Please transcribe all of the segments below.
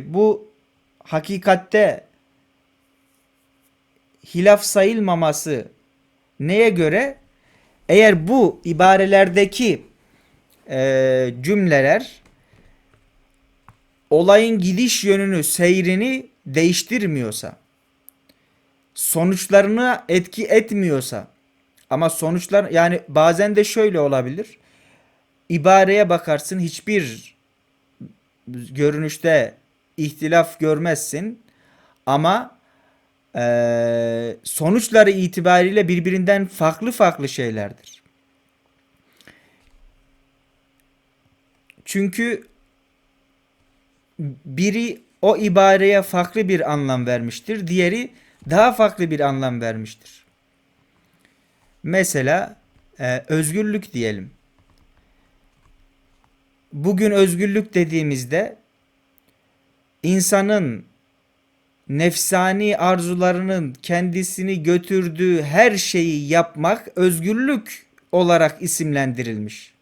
bu hakikatte hilaf sayılmaması neye göre? Eğer bu ibarelerdeki e, cümleler olayın gidiş yönünü, seyrini değiştirmiyorsa, sonuçlarını etki etmiyorsa ama sonuçlar yani bazen de şöyle olabilir. İbareye bakarsın hiçbir görünüşte ihtilaf görmezsin ama eee, sonuçları itibariyle birbirinden farklı farklı şeylerdir. Çünkü biri o ibareye farklı bir anlam vermiştir, diğeri daha farklı bir anlam vermiştir. Mesela e, özgürlük diyelim. Bugün özgürlük dediğimizde insanın nefsani arzularının kendisini götürdüğü her şeyi yapmak özgürlük olarak isimlendirilmiş.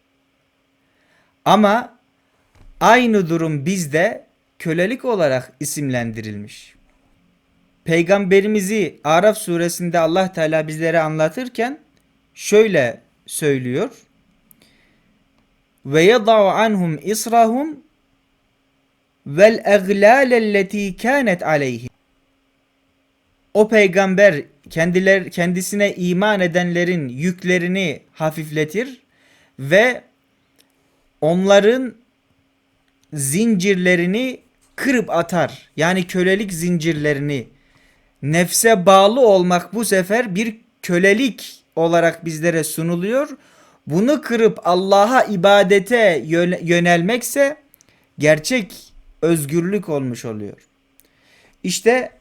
Ama aynı durum bizde kölelik olarak isimlendirilmiş. Peygamberimizi Araf suresinde Allah Teala bizlere anlatırken şöyle söylüyor. Ve yada'u anhum israhum vel eglâlelleti kânet aleyhim. O peygamber kendiler kendisine iman edenlerin yüklerini hafifletir ve onların zincirlerini kırıp atar. Yani kölelik zincirlerini nefse bağlı olmak bu sefer bir kölelik olarak bizlere sunuluyor. Bunu kırıp Allah'a ibadete yöne- yönelmekse gerçek özgürlük olmuş oluyor. İşte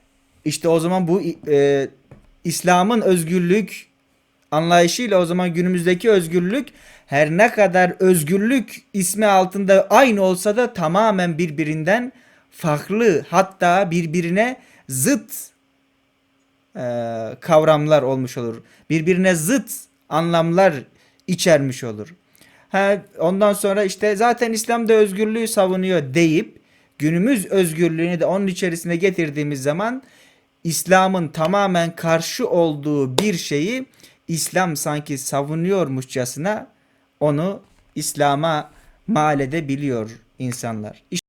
işte o zaman bu e, İslam'ın özgürlük anlayışıyla o zaman günümüzdeki özgürlük her ne kadar özgürlük ismi altında aynı olsa da tamamen birbirinden farklı hatta birbirine zıt e, kavramlar olmuş olur. Birbirine zıt anlamlar içermiş olur. Ha, ondan sonra işte zaten İslam da özgürlüğü savunuyor deyip günümüz özgürlüğünü de onun içerisine getirdiğimiz zaman İslam'ın tamamen karşı olduğu bir şeyi İslam sanki savunuyormuşçasına onu İslam'a mal edebiliyor insanlar.